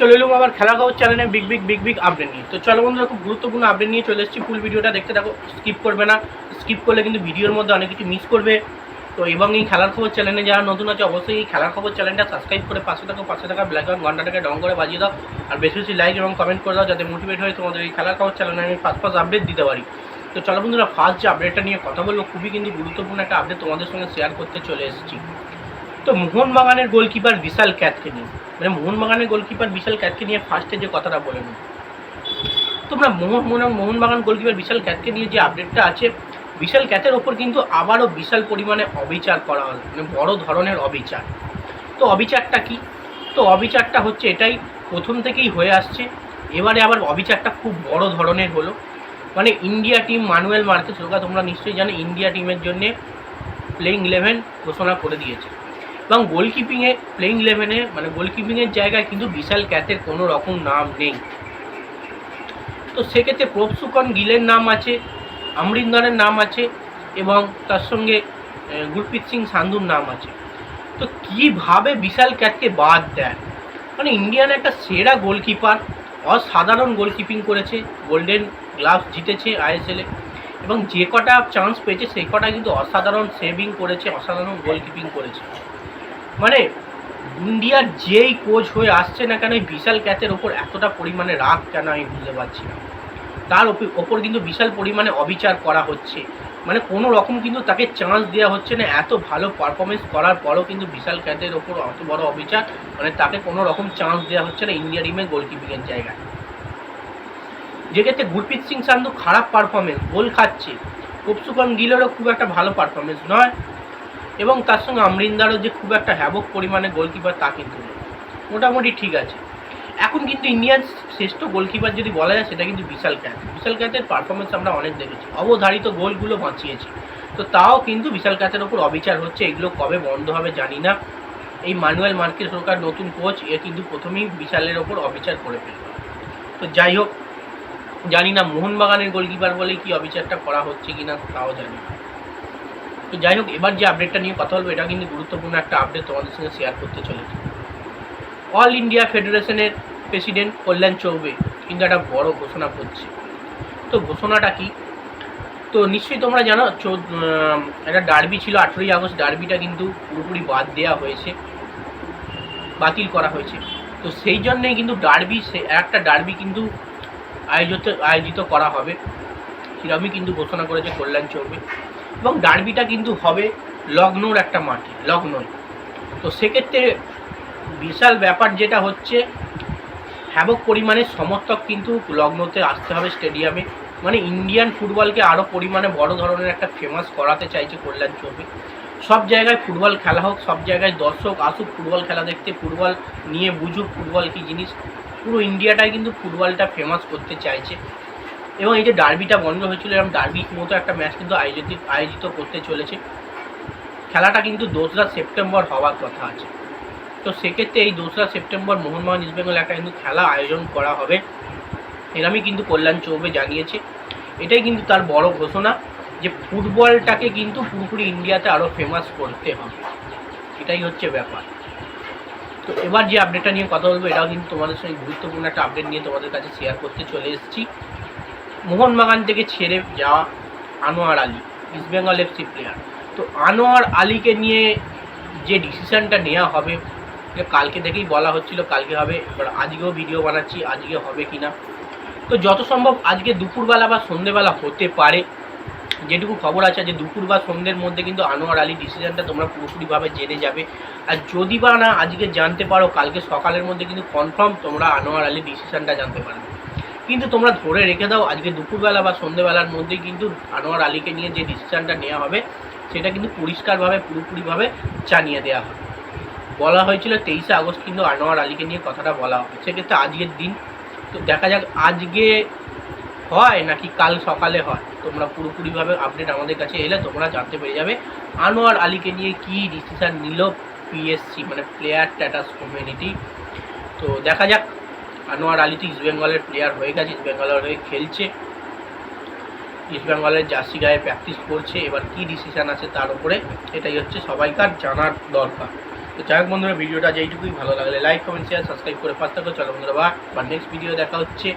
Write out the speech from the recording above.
চলে এলাম আবার খেলা খবর চ্যানেলে big big big big update নিয়ে। তো চলো বন্ধুরা, খুব গুরুত্বপূর্ণ আপডেট নিয়ে চলে এসেছি। ফুল ভিডিওটা দেখতে থাকো স্কিপ করবে না। স্কিপ করলে কিন্তু ভিডিওর মধ্যে অনেক কিছু মিস করবে। তো এবং এই খেলার খবর চ্যানেলে যারা নতুন আছে, অবশ্যই এই খেলার খবর চ্যানেলটা সাবস্ক্রাইব করে পাশে থাকো, পাশে থাকা ব্ল্যাক আউট ঘন্টাটাকে ডং করে বাজিয়ে দাও। আর বেশি বেশি লাইক এবং কমেন্ট করে দাও, যাতে মোটিভেট হয়ে তোমাদের এই খেলার খবর চ্যানেলে আমি ফার্স্ট ফার্স্ট আপডেট দিতে পারি। তো চলো বন্ধুরা ফার্স্ট যে আপডেটটা নিয়ে কথা বলব, খুবই কিন্তু গুরুত্বপূর্ণ একটা আপডেট তোমাদের সঙ্গে শেয়ার করতে চলে এসেছি। তো মোহনবাগানের গোলকিপার বিশাল ক্যাতকে নিয়ে। মানে মোহনবাগানের গোলকিপার বিশাল ক্যাথকে নিয়ে ফার্স্টে যে কথাটা বলে নিই তোমরা মোহন মোহন, মোহনবাগান গোলকিপার বিশাল ক্যাথকে নিয়ে যে আপডেটটা আছে, বিশাল ক্যাথের ওপর কিন্তু আবারও বিশাল পরিমাণে অবিচার করা হলো। মানে বড় ধরনের অবিচার। তো অবিচারটা কি? তো অবিচারটা হচ্ছে এটাই, প্রথম থেকেই হয়ে আসছে। এবারে আবার অবিচারটা খুব বড় ধরনের হলো। মানে ইন্ডিয়া টিম মানুয়েল মার্কেস, তোমরা নিশ্চয়ই জানো, ইন্ডিয়া টিমের জন্যে প্লেইং ইলেভেন ঘোষণা করে দিয়েছে। এবং গোলকিপিংয়ে প্লেইং ইলেভেনে মানে গোলকিপিংয়ের জায়গায় কিন্তু বিশাল ক্যাথের কোনো রকম নাম নেই। তো সেক্ষেত্রে প্রভসুকন গিলের নাম আছে, অমরিন্দরের নাম আছে, এবং তার সঙ্গে গুরপ্রীত সিং সান্ধুর নাম আছে। তো কীভাবে বিশাল ক্যাথকে বাদ দেয় মানে ইন্ডিয়ান একটা সেরা গোলকিপার অসাধারণ গোলকিপিং করেছে গোল্ডেন গ্লাভস জিতেছে আইএসএলে এবং যে কটা চান্স পেয়েছে, সেই কটা কিন্তু অসাধারণ সেভিং করেছে, অসাধারণ গোলকিপিং করেছে। মানে ইন্ডিয়ার যেই কোচ হয়ে আসছে না কেন বিশাল ক্যাচের ওপর এতটা পরিমাণে রাগ কেন আমি বুঝতে পারছি না। তার ওপর- কিন্তু বিশাল পরিমাণে অবিচার করা হচ্ছে। মানে কোনো রকম কিন্তু তাকে চান্স দেওয়া হচ্ছে না। এত ভালো পারফরমেন্স করার পরও কিন্তু বিশাল ক্যাচের ওপর অত বড় অবিচার। মানে তাকে কোনো রকম চান্স দেওয়া হচ্ছে না ইন্ডিয়া টিমের গোলকিপিংয়ের জায়গায়। যেক্ষেত্রে গুরপ্রীত সিং সান্ধু খারাপ পারফরমেন্স গোল খাচ্ছে। কুপসুকন গিলেরও খুব একটা ভালো পারফরমেন্স নয়। এবং তার সঙ্গে আমরিন্দারও যে খুব একটা হ্যাবক পরিমাণে গোলকিপার তা কিন্তু। মোটামুটি ঠিক আছে। এখন কিন্তু ইন্ডিয়ান শ্রেষ্ঠ গোলকিপার যদি বলা যায়, সেটা কিন্তু বিশাল ক্যাট বিশাল ক্যাটের পারফরমেন্স আমরা অনেক দেখেছি। অবধারিত গোলগুলো বাঁচিয়েছে। তো তাও কিন্তু বিশাল ক্যাটের ওপর অবিচার হচ্ছে। এগুলো কবে বন্ধ হবে জানি না। এই মানুয়েল মার্কেস সরকার নতুন কোচ এ কিন্তু প্রথমেই বিশালের ওপর অবিচার করে ফেলবে তো যাই হোক, জানি না মোহনবাগানের গোলকিপার বলে কি অবিচারটা করা হচ্ছে কিনা, তাও জানি না। তো যাই হোক, এবার যে আপডেটটা নিয়ে কথা বলব, এটা কিন্তু গুরুত্বপূর্ণ একটা আপডেট তোমাদের সঙ্গে শেয়ার করতে চলেছি। অল ইন্ডিয়া ফেডারেশনের প্রেসিডেন্ট কল্যাণ চৌবে কিন্তু একটা বড় ঘোষণা করছে। তো ঘোষণাটা কি? তো নিশ্চয়ই তোমরা জানো একটা ডার্বি ছিল, আঠেরোই আগস্ট ডার্বিটা কিন্তু পুরোপুরি বাদ দেওয়া হয়েছে, বাতিল করা হয়েছে। তো সেই জন্যে কিন্তু ডার্বি সে একটা ডার্বি কিন্তু আয়োজিত আয়োজিত করা হবে। সেরকমই কিন্তু ঘোষণা করেছে কল্যাণ চৌবে। এবং ডার্বিটা কিন্তু হবে লগ্নৌর একটা মাঠে লগ্নয় তো সেক্ষেত্রে বিশাল ব্যাপার যেটা হচ্ছে, হ্যাবক পরিমাণে সমর্থক কিন্তু লগ্নতে আসতে হবে স্টেডিয়ামে মানে ইন্ডিয়ান ফুটবলকে আরও পরিমাণে বড় ধরনের একটা ফেমাস করাতে চাইছে কল্যাণ চৌবে সব জায়গায় ফুটবল খেলা হোক, সব জায়গায় দর্শক আসুক ফুটবল খেলা দেখতে ফুটবল নিয়ে বুঝুক ফুটবল কী জিনিস। পুরো ইন্ডিয়াটাই কিন্তু ফুটবলটা ফেমাস করতে চাইছে। এবং এই যে ডার্বিটা বন্ধ হয়েছিল, এরকম ডার্বির মতো একটা ম্যাচ কিন্তু আয়োজিত আয়োজিত করতে চলেছে। খেলাটা কিন্তু দোসরা সেপ্টেম্বর হওয়ার কথা আছে। তো সেক্ষেত্রে এই দোসরা সেপ্টেম্বর মোহনবাগান ইস্ট বেঙ্গল একটা কিন্তু খেলা আয়োজন করা হবে। এরমই কিন্তু কল্যাণ চৌবে জানিয়েছে। এটাই কিন্তু তার বড় ঘোষণা যে ফুটবলটাকে কিন্তু পুরোপুরি ইন্ডিয়াতে আরও ফেমাস করতে হবে। এটাই হচ্ছে ব্যাপার। তো এবার যে আপডেটটা নিয়ে কথা বলব, এটাও কিন্তু তোমাদের সঙ্গে গুরুত্বপূর্ণ একটা আপডেট নিয়ে তোমাদের কাছে শেয়ার করতে চলে এসেছি। মোহনবাগান থেকে ছেড়ে যাওয়া Anwar Ali East Bengal FC player তো আনোয়ার আলীকে নিয়ে যে ডিসিশনটা নেওয়া হবে কালকে থেকেই বলা হচ্ছিল, কালকে হবে, এবার আজকেও ভিডিও বানাচ্ছি, আজকে হবে কি না তো যত সম্ভব আজকে দুপুরবেলা বা সন্ধেবেলা হতে পারে। যেটুকু খবর আছে, যে দুপুর বা সন্ধ্যের মধ্যে কিন্তু আনোয়ার আলী ডিসিশনটা তোমরা পুরোপুরিভাবে জেনে যাবে। আর যদি বা না আজকে জানতে পারো, কালকে সকালের মধ্যে কিন্তু কনফার্ম তোমরা আনোয়ার আলী ডিসিশনটা জানতে পারবে। কিন্তু তোমরা ধরে রেখে দাও, আজকে দুপুরবেলা বা সন্ধ্যেবেলার মধ্যেই কিন্তু আনোয়ার আলীকে নিয়ে যে ডিসিশানটা নেওয়া হবে, সেটা কিন্তু পরিষ্কারভাবে, পুরোপুরিভাবে জানিয়ে দেওয়া হবে। বলা হয়েছিল তেইশে আগস্ট কিন্তু আনোয়ার আলীকে নিয়ে কথাটা বলা হবে। সেক্ষেত্রে আজকের দিন, তো দেখা যাক আজকে হয় নাকি কাল সকালে হয়। তোমরা পুরোপুরিভাবে আপডেট আমাদের কাছে এলে তোমরা জানতে পেরে যাবে। আনোয়ার আলীকে নিয়ে কি ডিসিশন নিল পিএসসি মানে প্লেয়ার স্ট্যাটাস কমিউনিটি তো দেখা যাক আনোয়ার আলী তো ইস্ট বেঙ্গলের প্লেয়ার হয়ে গেছে ইস্ট বেঙ্গলের হয়ে খেলছে। ইস্ট বেঙ্গলের জার্সি গায়ে প্র্যাকটিস করছে, এবার কি ডিসিশান আছে তার উপরে এটাই হচ্ছে সবাইকার জানার দরকার। তো যাই হোক বন্ধুরা, ভিডিওটা যেইটুকুই ভালো লাগলে লাইক কমেন্ট শেয়ার সাবস্ক্রাইব করে পাঁচ থাকো। চলো বন্ধুরা, বা নেক্সট ভিডিও দেখা হচ্ছে।